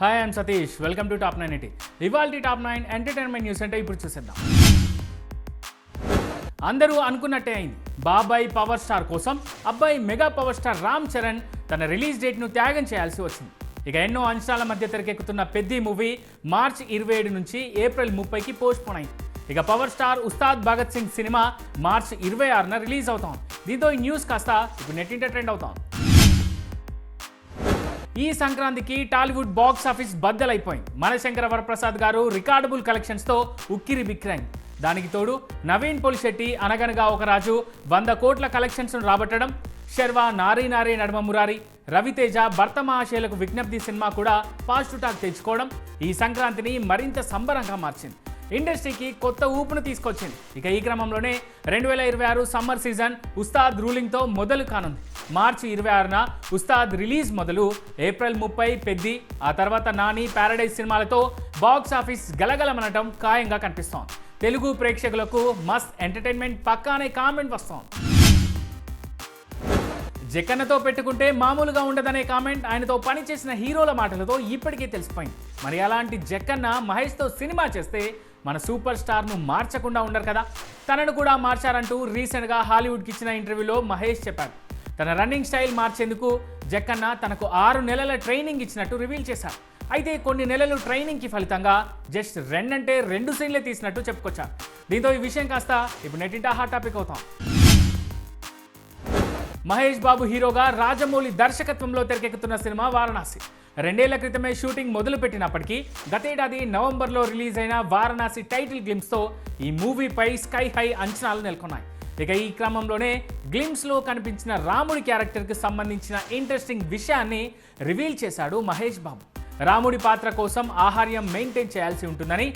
Hi and Satish welcome to top nine eighty ఇవాల్టి top nine entertainment news అంటే ఇప్పుడు చూసేద్దాం. అందరూ అనుకున్నట్టే అయింది. బాబాయ్ పవర్ స్టార్ కోసం అబ్బాయి mega power star Ram Charan తన రిలీజ్ డేట్ను త్యాగం చేయాల్సి వచ్చింది. ఇక ఎన్నో అంశాల మధ్య తెరకెక్కుతున్న పెద్ది మూవీ మార్చ్ ఇరవై ఏడు నుంచి ఏప్రిల్ ముప్పైకి పోస్ట్పోన్ అయింది. ఇక power star Ustaad Bhagat Singh cinema March ఇరవై ఆరున రిలీజ్ అవుతాం దీంతో ఈ న్యూస్ కాస్త ఇప్పుడు నెట్టింట ట్రెండ్ అవుతాం ఈ సంక్రాంతికి టాలీవుడ్ బాక్స్ ఆఫీస్ బద్దలైపోయింది. మనశంకర వరప్రసాద్ గారు రికార్డబుల్ కలెక్షన్స్తో ఉక్కిరి బిక్రాయింది దానికి తోడు నవీన్ పొలిశెట్టి అనగనగా ఒక రాజు వంద కోట్ల కలెక్షన్స్ను రాబట్టడం శర్వా నారీ నారీ నడమ మురారి రవితేజ భర్త మహాశయలకు విజ్ఞప్తి సినిమా కూడా పాజిటివ్ టాక్ తెచ్చుకోవడం ఈ సంక్రాంతిని మరింత సంబరంగా మార్చింది. ఇండస్ట్రీకి కొత్త ఊపును తీసుకొచ్చింది. ఇక ఈ క్రమంలోనే రెండు వేల ఇరవై ఆరు సమ్మర్ సీజన్ ఉస్తాద్ రూలింగ్తో మొదలు కానుంది. మార్చి ఇరవై ఆరున ఉస్తాద్ రిలీజ్ మొదలు ఏప్రిల్ ముప్పై పెద్ది ఆ తర్వాత నాని ప్యారడైజ్ సినిమాలతో బాక్స్ ఆఫీస్ గలగలమనటం ఖాయంగా కనిపిస్తోంది. తెలుగు ప్రేక్షకులకు మస్త్ ఎంటర్టైన్మెంట్ పక్కానే కామెంట్ వస్తోంది. జక్కన్నతో పెట్టుకుంటే మామూలుగా ఉండదనే కామెంట్ ఆయనతో పనిచేసిన హీరోల మాటలతో ఇప్పటికే తెలిసిపోయింది. మరి అలాంటి జక్కన్న మహేష్తో సినిమా చేస్తే మన సూపర్ స్టార్ను మార్చకుండా ఉండరు కదా? తనను కూడా మార్చారంటూ రీసెంట్గా హాలీవుడ్కి ఇచ్చిన ఇంటర్వ్యూలో మహేష్ చెప్పారు. తన రన్నింగ్ స్టైల్ మార్చేందుకు జక్కన్న తనకు ఆరు నెలల ట్రైనింగ్ ఇచ్చినట్టు రివీల్ చేశారు. అయితే కొన్ని నెలలు ట్రైనింగ్కి ఫలితంగా జస్ట్ రెండంటే రెండు సీన్లే తీసినట్టు చెప్పుకొచ్చారు. దీంతో ఈ విషయం కాస్త ఇప్పుడు నెట్టింటా హాట్ టాపిక్ అవుతాం. మహేష్ బాబు హీరోగా రాజమౌళి దర్శకత్వంలో తెరకెక్కుతున్న సినిమా వారణాసి. రెండేళ్ళ క్రితమే షూటింగ్ మొదలుపెట్టినప్పటికీ గతేడాది నవంబర్లో రిలీజ్ అయిన వారణాసి టైటిల్ గ్లిమ్స్తో ఈ మూవీపై స్కై హై అంచనాలు నెలకొన్నాయి. ఇక ఈ క్రమంలోనే గ్లిమ్స్లో కనిపించిన రాముడి క్యారెక్టర్కి సంబంధించిన ఇంట్రెస్టింగ్ విషయాన్ని రివీల్ చేశాడు మహేష్ బాబు. రాముడి పాత్ర కోసం ఆహార్యం మెయింటైన్ చేయాల్సి ఉంటుందని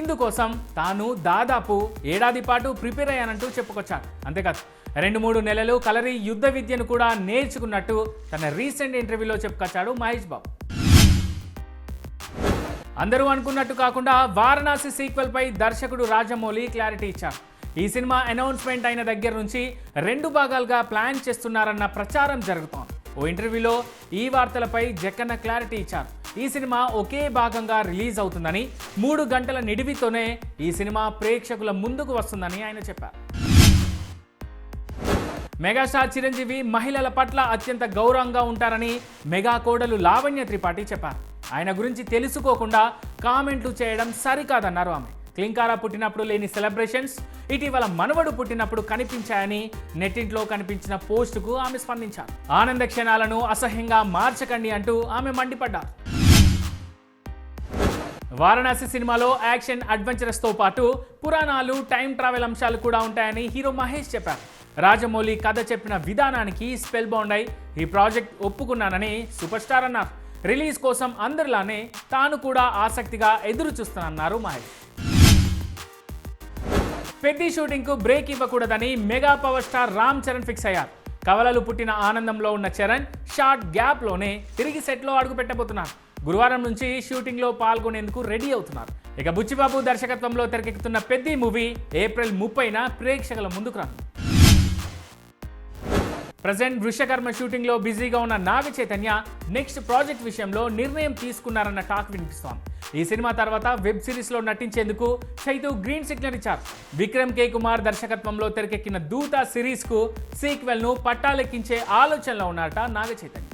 ఇందుకోసం తాను దాదాపు ఏడాది పాటు ప్రిపేర్ అయ్యానంటూ చెప్పుకొచ్చాడు అంతేకాదు రెండు మూడు నెలలు కలరి యుద్ధ విద్యను కూడా నేర్చుకున్నట్టు తన రీసెంట్ ఇంటర్వ్యూలో చెప్పుకొచ్చాడు మహేష్ బాబు. అందరూ అనుకున్నట్టు కాకుండా వారణాసి సీక్వెల్పై దర్శకుడు రాజమౌళి క్లారిటీ ఇచ్చారు. ఈ సినిమా అనౌన్స్మెంట్ అయిన దగ్గర నుంచి రెండు భాగాలుగా ప్లాన్ చేస్తున్నారన్న ప్రచారం జరుగుతోంది. ఓ ఇంటర్వ్యూలో ఈ వార్తలపై జక్కన్న క్లారిటీ ఇచ్చారు. ఈ సినిమా ఒకే భాగంగా రిలీజ్ అవుతుందని మూడు గంటల నిడివితోనే ఈ సినిమా ప్రేక్షకుల ముందుకు వస్తుందని ఆయన చెప్పారు. మెగాస్టార్ చిరంజీవి మహిళల పట్ల అత్యంత గౌరవంగా ఉంటారని మెగా కోడలు లావణ్య త్రిపాఠి చెప్పారు. ఆయన గురించి తెలుసుకోకుండా కామెంట్లు చేయడం సరికాదన్నారు ఆమె. క్లింకారా పుట్టినప్పుడు లేని సెలబ్రేషన్స్ ఇటీవల మనవడు పుట్టినప్పుడు కనిపించాయని నెట్టింట్లో కనిపించిన పోస్టుకు ఆమె స్పందించారు. ఆనంద క్షణాలను అసహ్యంగా మార్చకండి అంటూ ఆమె మండిపడ్డారు. వారణాసి సినిమాలో యాక్షన్ అడ్వెంచరస్తో పాటు పురాణాలు టైం ట్రావెల్ అంశాలు కూడా ఉంటాయని హీరో మహేష్ చెప్పారు. రాజమౌళి కథ చెప్పిన విధానానికి స్పెల్ బౌండ్ అయి ఈ ప్రాజెక్ట్ ఒప్పుకున్నానని సూపర్ స్టార్ అన్నారు. రిలీజ్ కోసం అందరిలానే తాను కూడా ఆసక్తిగా ఎదురు చూస్తానన్నారు మహేష్. పెద్ది షూటింగ్కు బ్రేక్ ఇవ్వకూడదని mega power star Ram Charan fix అయ్యారు. కవలలు పుట్టిన ఆనందంలో ఉన్న చరణ్ షార్ట్ గ్యాప్లోనే తిరిగి సెట్లో అడుగు పెట్టబోతున్నారు. గురువారం నుంచి షూటింగ్లో పాల్గొనేందుకు రెడీ అవుతున్నారు. ఇక బుచ్చిబాబు దర్శకత్వంలో తెరకెక్కుతున్న పెద్ది మూవీ ఏప్రిల్ ముప్పైన ప్రేక్షకుల ముందుకు రాను ప్రజెంట్ వృషకర్మ షూటింగ్లో బిజీగా ఉన్న నాగ చైతన్య నెక్స్ట్ ప్రాజెక్ట్ విషయంలో నిర్ణయం తీసుకున్నారన్న టాక్ వినిపిస్తోంది. ఈ సినిమా తర్వాత వెబ్ సిరీస్లో నటించేందుకు చైతు గ్రీన్ సిగ్నల్ ఇచ్చారు. విక్రమ్ కే కుమార్ దర్శకత్వంలో తెరకెక్కిన దూత సిరీస్కు సీక్వెల్ను పట్టాలెక్కించే ఆలోచనలో ఉన్నారట నాగ చైతన్య.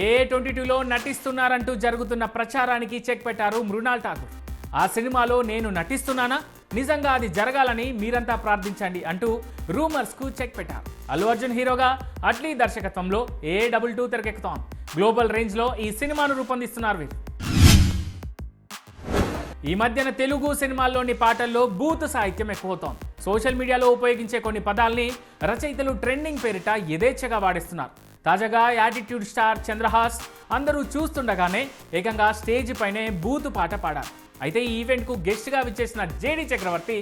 ఏ ట్వంటీ టూలో నటిస్తున్నారంటూ జరుగుతున్న ప్రచారానికి చెక్ పెట్టారు మృణాల్ ఠాకూర్. ఆ సినిమాలో నేను నటిస్తున్నానా? నిజంగా అది జరగాలని మీరంతా ప్రార్థించండి అంటూ రూమర్స్కు చెక్ పెట్టారు. అల్లు అర్జున్ హీరోగా అట్లీ దర్శకత్వంలో ఏ డబుల్ టూ తెరకెక్కుతోంది. గ్లోబల్ రేంజ్లో ఈ సినిమాను రూపొందిస్తున్నారు వీరు. ఈ మధ్యన తెలుగు సినిమాల్లోని పాటల్లో బూత్ సాహిత్యం ఎక్కువవుతోంది. సోషల్ మీడియాలో ఉపయోగించే కొన్ని పదాల్ని రచయితలు ట్రెండింగ్ పేరిట యథేచ్ఛగా వాడిస్తున్నారు. తాజాగా యాటిట్యూడ్ స్టార్ చంద్రహాస్ అందరూ చూస్తుండగానే ఏకంగా స్టేజ్ పైనే బూతు పాట పాడారు. అయితే ఈ ఈవెంట్కు గెస్ట్గా విచ్చేసిన జేడి చక్రవర్తి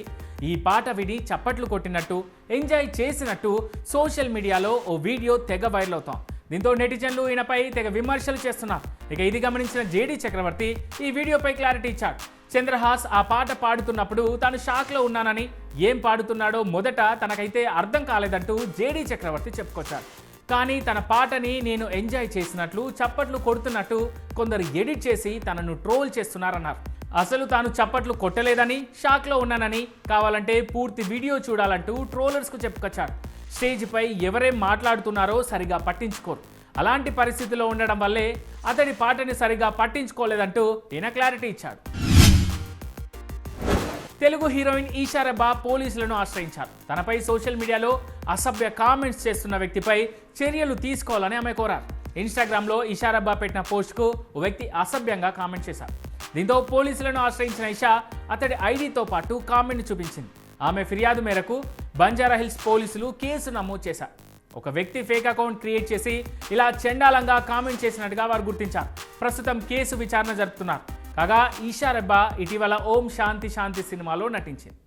ఈ పాట విని చప్పట్లు కొట్టినట్టు ఎంజాయ్ చేసినట్టు సోషల్ మీడియాలో ఓ వీడియో తెగ వైరల్ అవుతాం. దీంతో నెటిజన్లు ఈయనపై తెగ విమర్శలు చేస్తున్నారు ఇక ఇది గమనించిన జేడి చక్రవర్తి ఈ వీడియోపై క్లారిటీ ఇచ్చాడు. చంద్రహాస్ ఆ పాట పాడుతున్నప్పుడు తాను షాక్లో ఉన్నానని ఏం పాడుతున్నాడో మొదట తనకైతే అర్థం కాలేదంటూ జేడీ చక్రవర్తి చెప్పుకొచ్చారు కానీ తన పాటని నేను ఎంజాయ్ చేసినట్లు చప్పట్లు కొడుతున్నట్టు కొందరు ఎడిట్ చేసి తనను ట్రోల్ చేస్తున్నారన్నారు. అసలు తాను చప్పట్లు కొట్టలేదని షాక్లో ఉన్నానని కావాలంటే పూర్తి వీడియో చూడాలంటూ ట్రోలర్స్కు చెప్పుకొచ్చాడు. స్టేజ్పై ఎవరేం మాట్లాడుతున్నారో సరిగా పట్టించుకోరు. అలాంటి పరిస్థితిలో ఉండడం వల్లే అతడి పాటని సరిగా పట్టించుకోలేదంటూ ఈయన క్లారిటీ ఇచ్చాడు. తెలుగు హీరోయిన్ ఈషారబ్బా పోలీసులను ఆశ్రయించారు. తనపై సోషల్ మీడియాలో అసభ్య కామెంట్స్ చేస్తున్న వ్యక్తిపై చర్యలు తీసుకోవాలని ఆమె కోరారు. ఇన్స్టాగ్రామ్లో ఇషారబ్బా పెట్టిన పోస్ట్కు ఓ వ్యక్తి అసభ్యంగా కామెంట్ చేశారు. దీంతో పోలీసులను ఆశ్రయించిన ఇషా అతడి ఐడితో పాటు కామెంట్ చూపించింది. ఆమె ఫిర్యాదు మేరకు బంజారాహిల్స్ పోలీసులు కేసు నమోదు చేశారు. ఒక వ్యక్తి ఫేక్ అకౌంట్ క్రియేట్ చేసి ఇలా చండాలంగా కామెంట్ చేసినట్టుగా వారు గుర్తించారు. ప్రస్తుతం కేసు విచారణ జరుపుతున్నారు. కాగా ఈషా రెబ్బా ఇటీవల ఓం శాంతి శాంతి సినిమాలో నటించింది.